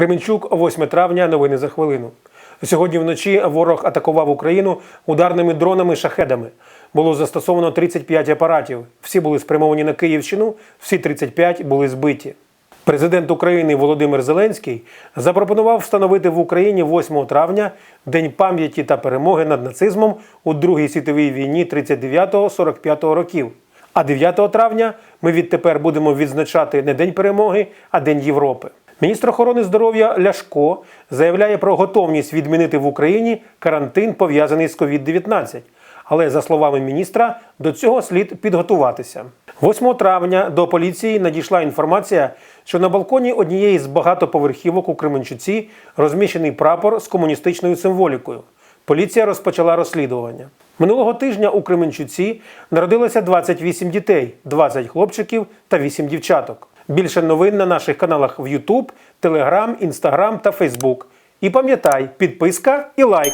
Кременчук, 8 травня. Новини за хвилину. Сьогодні вночі ворог атакував Україну ударними дронами шахедами. Було застосовано 35 апаратів. Всі були спрямовані на Київщину, всі 35 були збиті. Президент України Володимир Зеленський запропонував встановити в Україні 8 травня День пам'яті та перемоги над нацизмом у Другій світовій війні 39-45 років. А 9 травня ми відтепер будемо відзначати не День перемоги, а День Європи. Міністр охорони здоров'я Ляшко заявляє про готовність відмінити в Україні карантин пов'язаний з COVID-19. Але за словами міністра, до цього слід підготуватися. 8 травня до поліції надійшла інформація, що на балконі однієї з багатоповерхівок у Кременчуці розміщений прапор з комуністичною символікою. Поліція розпочала розслідування. Минулого тижня у Кременчуці народилося 28 дітей, 20 хлопчиків та 8 дівчаток. Більше новин на наших каналах в YouTube, Telegram, Instagram та Facebook. І пам'ятай, підписка і лайк.